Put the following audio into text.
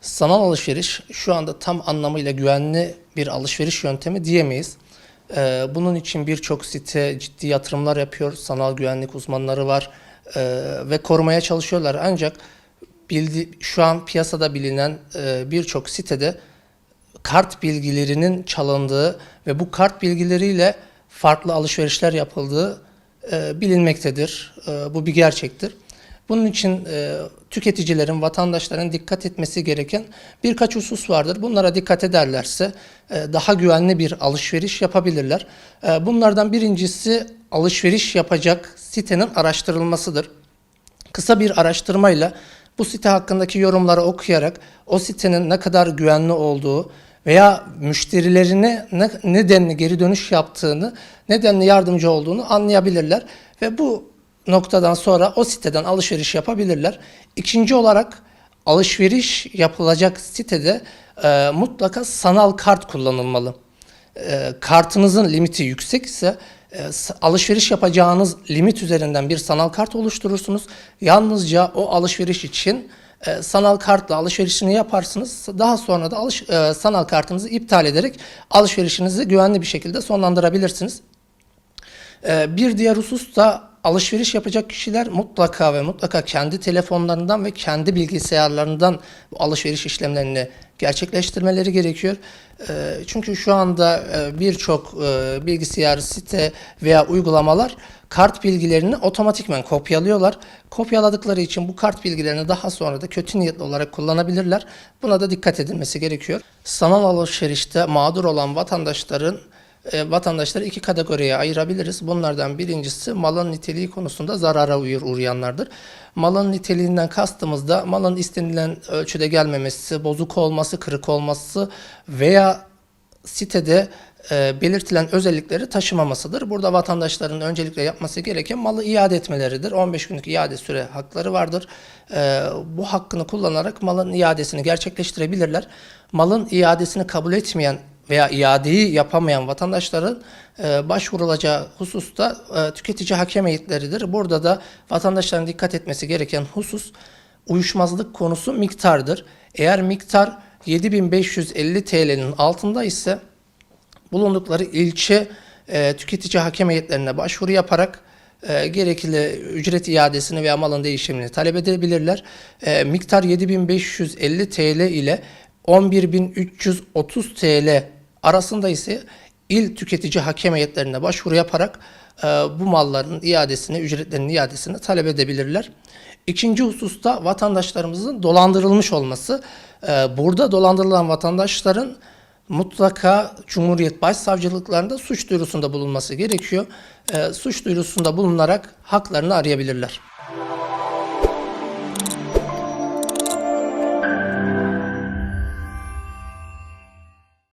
Sanal alışveriş şu anda tam anlamıyla güvenli bir alışveriş yöntemi diyemeyiz. Ee, bunun için birçok site ciddi yatırımlar yapıyor. Sanal güvenlik uzmanları var ee, ve korumaya çalışıyorlar. Ancak bildi, şu an piyasada bilinen e, birçok sitede kart bilgilerinin çalındığı ve bu kart bilgileriyle farklı alışverişler yapıldığı e, bilinmektedir. E, bu bir gerçektir. Bunun için e, tüketicilerin, vatandaşların dikkat etmesi gereken birkaç husus vardır. Bunlara dikkat ederlerse e, daha güvenli bir alışveriş yapabilirler. E, bunlardan birincisi alışveriş yapacak sitenin araştırılmasıdır. Kısa bir araştırmayla bu site hakkındaki yorumları okuyarak o sitenin ne kadar güvenli olduğu veya müşterilerine ne, nedenli geri dönüş yaptığını, nedenli yardımcı olduğunu anlayabilirler ve bu noktadan sonra o siteden alışveriş yapabilirler. İkinci olarak alışveriş yapılacak sitede e, mutlaka sanal kart kullanılmalı e, kartınızın limiti yüksekse e, s- alışveriş yapacağınız limit üzerinden bir sanal kart oluşturursunuz. Yalnızca o alışveriş için e, sanal kartla alışverişini yaparsınız. Daha sonra da alış, e, sanal kartınızı iptal ederek alışverişinizi güvenli bir şekilde sonlandırabilirsiniz. Ee, Bir diğer husus da alışveriş yapacak kişiler mutlaka ve mutlaka kendi telefonlarından ve kendi bilgisayarlarından bu alışveriş işlemlerini gerçekleştirmeleri gerekiyor. Çünkü şu anda birçok bilgisayar, site veya uygulamalar kart bilgilerini otomatikmen kopyalıyorlar. Kopyaladıkları için bu kart bilgilerini daha sonra da kötü niyetli olarak kullanabilirler. Buna da dikkat edilmesi gerekiyor. Sanal alışverişte mağdur olan vatandaşların e, vatandaşları iki kategoriye ayırabiliriz. Bunlardan birincisi malın niteliği konusunda zarara uğrayanlardır. Malın niteliğinden kastımız da malın istenilen ölçüde gelmemesi, bozuk olması, kırık olması veya sitede e, belirtilen özellikleri taşımamasıdır. Burada vatandaşların öncelikle yapması gereken malı iade etmeleridir. 15 günlük iade süre hakları vardır. E, bu hakkını kullanarak malın iadesini gerçekleştirebilirler. Malın iadesini kabul etmeyen veya iadeyi yapamayan vatandaşların e, başvurulacağı hususta e, tüketici hakem heyetleridir. Burada da vatandaşların dikkat etmesi gereken husus uyuşmazlık konusu miktardır. Eğer miktar 7550 TL'nin altında ise bulundukları ilçe e, tüketici hakem heyetlerine başvuru yaparak e, gerekli ücret iadesini veya malın değişimini talep edebilirler. E, miktar 7550 TL ile 11330 TL arasında ise il tüketici hakem heyetlerine başvuru yaparak e, bu malların iadesini, ücretlerinin iadesini talep edebilirler. İkinci hususta vatandaşlarımızın dolandırılmış olması. E, burada dolandırılan vatandaşların mutlaka Cumhuriyet Başsavcılıklarında suç duyurusunda bulunması gerekiyor. E, suç duyurusunda bulunarak haklarını arayabilirler.